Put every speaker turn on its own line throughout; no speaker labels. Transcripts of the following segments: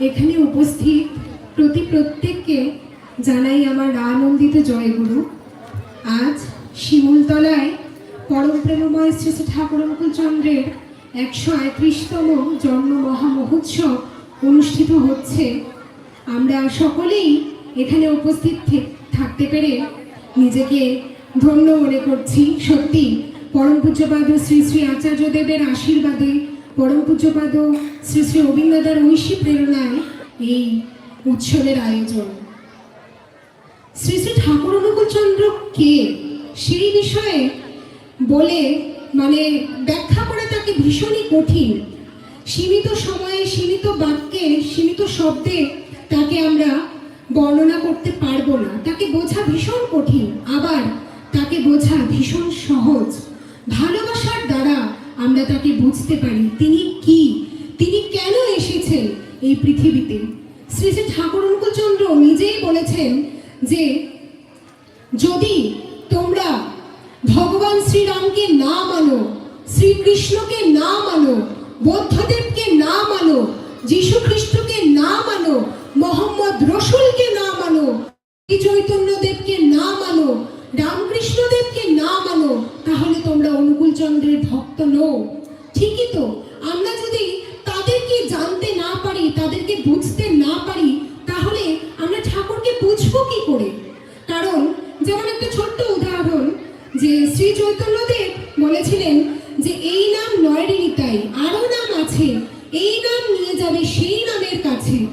এখানে উপস্থিত প্রতি প্রত্যেককে জানাই আমার আনন্দিত জয়গুরু। আজ শিমুলতলায় পরম প্রেমময় শ্রী শ্রী ঠাকুর চন্দ্রের একশো আয়ত্রিশতম জন্ম মহামহোৎসব অনুষ্ঠিত হচ্ছে। আমরা সকলেই এখানে উপস্থিত থাকতে পেরে নিজেকে ধন্য মনে করছি। সত্যি, পরম পূজ্যপাদ শ্রী শ্রী আচার্যদেবের আশীর্বাদে পরম পূজ্যপাদ শ্রী শ্রী অবিন্দাদার ঐশী প্রেরণায় এই উৎসবের আয়োজন। শ্রী শ্রী ঠাকুর অনুকূল চন্দ্র কে? সেই বিষয়ে বলে মানে ব্যাখ্যা করা তাকে ভীষণই কঠিন। সীমিত সময়ে, সীমিত বাক্যে, সীমিত শব্দে তাকে আমরা বর্ণনা করতে পারব না। তাকে বোঝা ভীষণ কঠিন, আবার তাকে বোঝা ভীষণ সহজ। ভালোবাসার দ্বারা আমরা তাকে বুঝতে পারি তিনি কি, তিনি কেন এসেছেন এই পৃথিবীতে। শ্রী শ্রী ঠাকুর অনুকূলচন্দ্র নিজেই বলেছেন যে, যদি তোমরা ভগবান শ্রীরামকে না মানো, শ্রীকৃষ্ণকে না মানো, বৌদ্ধদেবকে না মানো যীশু খ্রিস্টকে না মানো, মোহাম্মদ রসুলকে না মানো চৈতন্যদেবকে না মানো মানো তাহলে তোমরা অনুকূল চন্দ্রের ভক্ত নও। ঠিকই তো, আমরা যদি তাদেরকে জানতে না পারি, তাদেরকে বুঝতে না পারি, তাহলে আমরা ঠাকুরকে বুঝব কি করে? কারণ, যেমন একটা ছোট্ট উদাহরণ, যে শ্রী চৈতন্যদেব বলেছিলেন যে, এই নাম নয় নিতাই আরও নাম আছে, এই নাম নিয়ে যাবে সেই নামের কাছে।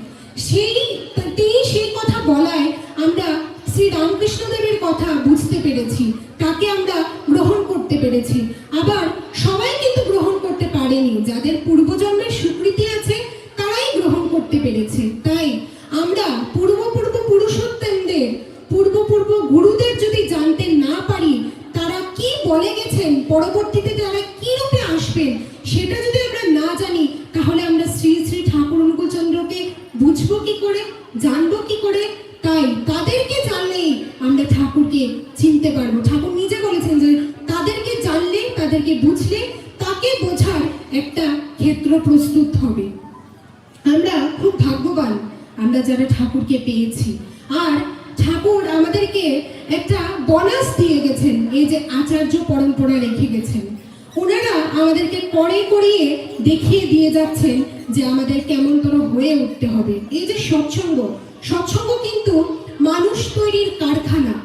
পারেনি। যাদের পূর্বজন্মের স্বীকৃতি আছে, তারাই গ্রহণ করতে পেরেছে। তাই আমরা পূর্ব পূর্ব পুরুষোত্তমদের, পূর্ব পূর্ব গুরুদের যদি জানতে না পারি, তারা কি বলে গেছেন, পরবর্তীতে তারা কি রূপে আসবেন, সেটা যদি আমরা না জানি, তাহলে আমরা শ্রী শ্রী ঠাকুর অনুকূলচন্দ্রকে বুঝব কি করে, জানব কি করে? তাই তাদেরকে জানলেই একটা ক্ষেত্র প্রস্তুত হবে। আমরা খুব ভাগ্যবান আমরা যারা ঠাকুরকে পেয়েছি। আর ঠাকুর আমাদেরকে একটা বনাস দিয়ে গেছেন, এই যে আচার্য পরম্পরা রেখে গেছেন। ওনারা আমাদেরকে করে করিয়ে দেখিয়ে দিয়ে যাচ্ছেন যে আমাদের কেমন কেমনতর হয়ে উঠতে হবে। এই যে সৎসঙ্গ সৎসঙ্গ কিন্তু মানুষ তৈরির কারখানা।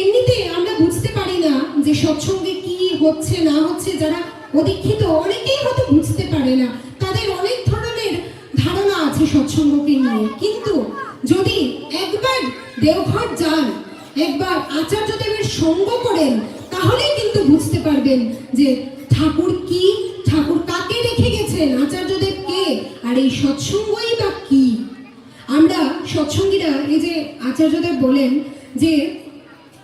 এমনিতে আমরা বুঝতে পারি না যে সৎসঙ্গে কি হচ্ছে, না হচ্ছে, যারা অদীক্ষিত অনেকেই হয়তো বুঝতে পারে না। তাদের অনেক ধরনের ধারণা আছে সৎসঙ্গকে নিয়ে। কিন্তু যদি একবার দেওঘর যান, একবার আচার্যদেবের সঙ্গ করেন, তাহলেই কিন্তু বুঝতে পারবেন যে ঠাকুর কি, ঠাকুর কাকে রেখে গেছেন আচার্যদেব কে, আর এই সৎসঙ্গই বা কি? আমরা সৎসঙ্গীরা, এই যে আচার্যদেব বলেন যে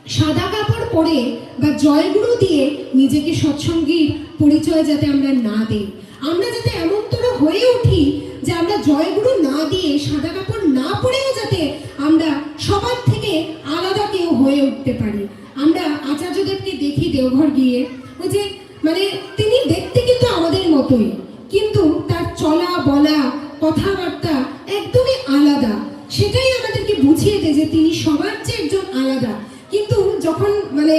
সাদা কাপড় পরে বা জয়গুরু দিয়ে নিজেকে সৎসঙ্গীর পরিচয় যাতে আমরা না দিই। আমরা যাতে এমনতর হয়ে উঠি যে আমরা জয়গুরু না দিয়ে, সাদা কাপড় না পরেও যাতে আমরা সবার থেকে আলাদা কেউ হয়ে উঠতে পারি। আমরা আচার্যদেবকে দেখি দেওঘর গিয়ে, ওই যে মানে তিনি দেখতে কিন্তু আমাদের মতোই, কিন্তু তার চলা, বলা, কথাবার্তা একদমই আলাদা। সেটাই আমাদেরকে বুঝিয়ে দেয় যে তিনি সবার চেয়ে একজন আলাদা। যখন মানে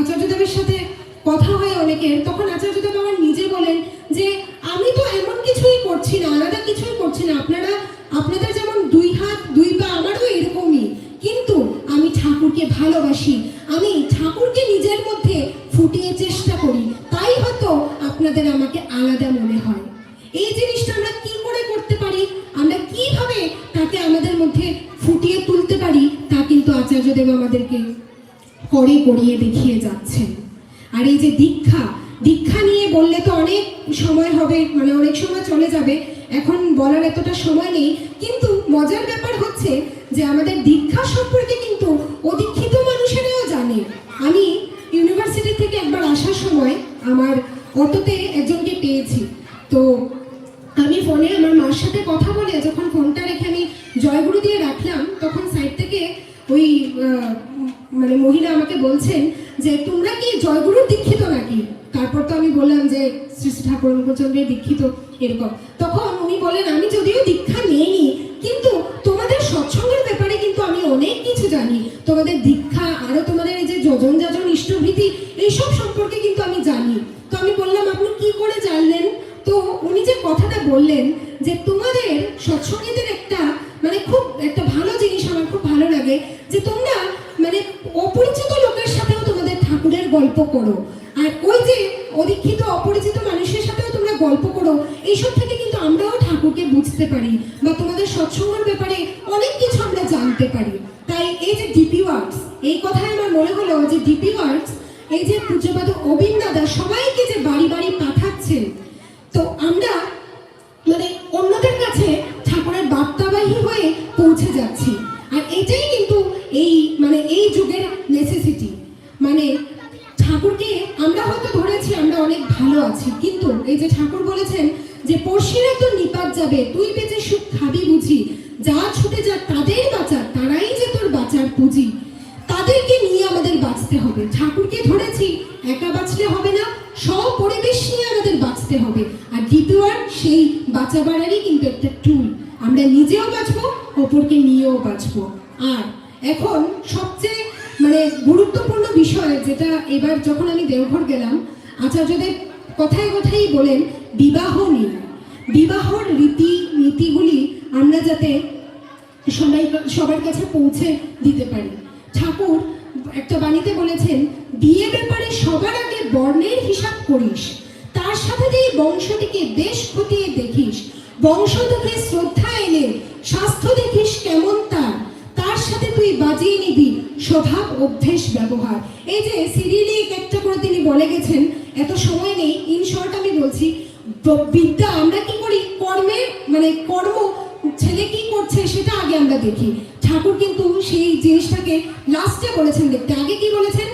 আচার্যদেবের সাথে কথা হয় অনেকের, তখন আচার্যদেব আমার নিজে বলেন যে, আমি তো এমন কিছুই করছি না, আলাদা কিছুই করছি না। আপনারা, আপনাদের যেমন দুই হাত, দুই পা আমারও এরকমই। কিন্তু আমি ঠাকুরকে ভালোবাসি। আমি ঠাকুরকে নিজের মধ্যে ফুটিয়ে চেষ্টা করি। তাই হয়তো আপনাদের আমাকে আলাদা মনে হয়। এই জিনিসটা আমরা কি করে করতে পারি? আমরা কীভাবে তাকে আমাদের মধ্যে ফুটিয়ে তুলতে পারি? তা কিন্তু আচার্যদেব আমাদেরকে করে গড়িয়ে দেখিয়ে যাচ্ছেন। আর এই যে দীক্ষা দীক্ষা নিয়ে বললে তো অনেক সময় হবে মানে অনেক সময় চলে যাবে, এখন বলার এতটা সময় নেই, কিন্তু মজার ব্যাপার হচ্ছে যে আমাদের দীক্ষা সম্পর্কে কিন্তু অদীক্ষিত মানুষেরাও জানে। আমি ইউনিভার্সিটি থেকে একবার আসার সময় আমার অটোতে একজনকে পেয়েছি। তো আমি ফোনে আমার মার সাথে কথা বলে যখন ফোনটা রেখে আমি জয়গুরু দিয়ে রাখলাম, তখন সাইড থেকে ওই মানে মহিলা আমাকে বলছেন যে, তোমরা কি জয়গুরুর দীক্ষিত নাকি? তারপর তো আমি বললাম যে, শ্রী শ্রী ঠাকুর অনুকূলচন্দ্রের দীক্ষিত এরকম। তখন উনি বলেন, আমি যদিও দীক্ষা নেইনি অনেক কিছু জানি। তোমাদের দীক্ষা, আরও তোমাদের এই যে যজন যাজন ইষ্টভীতি, এইসব সম্পর্কে কিন্তু আমি জানি। তো আমি বললাম, আপনি কি করে জানলেন? তো উনি যে কথাটা বললেন যে, তোমাদের সৎসঙ্গীদের একটা মানে খুব একটা ভালো জিনিস আমার খুব ভালো লাগে করো। আর ওই যে অদীক্ষিত, অপরিচিত মানুষের সাথেও তোমরা গল্প করো, এইসব থেকে কিন্তু আমরাও ঠাকুরকে বুঝতে পারি বা তোমাদের সৎসঙ্গের ব্যাপারে অনেক কিছু আমরা জানতে পারি। তাই এই যে ডিপি ওয়ার্কস এই কথায় আমার মনে হলো যে ডিপি ওয়ার্কস এই যে পূজ্যপাত অবিন দাদা সবাইকে যে বাড়ি বাড়ি পাঠাচ্ছেন এই যে ঠাকুর বলেছেন যে পড়শিরা তো নিপাত যাবে, তুই বেঁচে সুখ খাবি বুঝি। যা ছুটে যা তাদের বাঁচা তারাই যে তোর বাঁচার পুঁজি। তাদেরকে নিয়ে আমাদের বাঁচতে হবে। ঠাকুরকে ধরেছি, একা বাঁচলে হবে না সব পরিবেশ নিয়ে আমাদের বাঁচতে হবে। আর দ্বিতীয়বার সেই বাঁচাবাড়ারই কিন্তু একটা টুল আমরা নিজেও বাঁচবো, অপরকে নিয়েও বাঁচবো। আর এখন সবচেয়ে মানে গুরুত্বপূর্ণ বিষয়, যেটা এবার যখন আমি দেওঘর গেলাম আচার্যদেব কথায় কথাই বলেন, বিবাহ নিয়ে। বিবাহর রীতি, নীতিগুলি আমরা যাতে সবাই, সবার কাছে পৌঁছে দিতে পারি। ঠাকুর একটা বাণীতে বলেছেন বিয়ে ব্যাপারে সবার আগে বর্ণের হিসাব করিস, তার সাথে যে বংশটিকে দেশ খতিয়ে দেখিস। বংশ থেকে শ্রদ্ধা এলে স্বাস্থ্য দেখিস কেমন তার তার সাথে তুই বাজিয়ে নিবি। স্বভাব অভ্যেস ব্যবহার। এই যে সিরিয়ালি একটা করে তিনি বলে গেছেন, এত সময় নেই ইন শর্ট আমি বলছি, বিদ্যা আমরা কি করি? কর্মে মানে কর্ম, ছেলে কি করছে সেটা আগে আমরা দেখি। ঠাকুর কিন্তু সেই জিনিসটাকে লাস্টে বলেছেন দেখতে। আগে কি বলেছেন?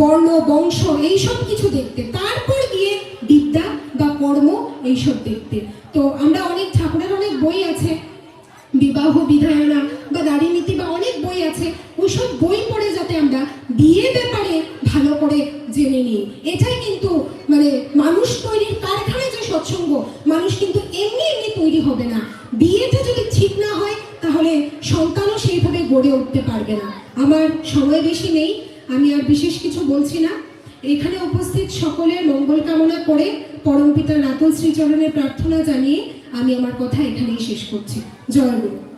বর্ণ, বংশ, এইসব কিছু দেখতে। তারপর গিয়ে বিদ্যা বা কর্ম এইসব দেখতে। তো আমরা অনেক, ঠাকুরের অনেক বই আছে। বিবাহ বিধায়না আছে বই পড়ে যাতে আমরা বিয়ে ব্যাপারে ভালো করে জেনে নিই। এটাই কিন্তু মানে মানুষ তৈরির কারখানায় যে সৎসঙ্গ মানুষ কিন্তু এমনি এমনি তৈরি হবে না। বিয়েটা যদি ঠিক না হয়, তাহলে সন্তানও সেইভাবে গড়ে উঠতে পারবে না। আমার সময় বেশি নেই, আমি আর বিশেষ কিছু বলছি না। এখানে উপস্থিত সকলের মঙ্গল কামনা করে পরমপিতা নাতল শ্রীচরণের প্রার্থনা জানিয়ে আমি আমার কথা এখানেই শেষ করছি। জয় গুরু।